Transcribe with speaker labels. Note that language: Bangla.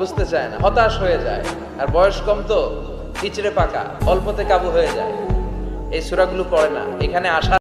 Speaker 1: বুঝতে চায় না, হতাশ হয়ে যায়। আর বয়স কম তো কিচড়ে পাকা, অল্পতে কাবু হয়ে যায়। এই সুরাগুলো পড়ে না, এখানে আসা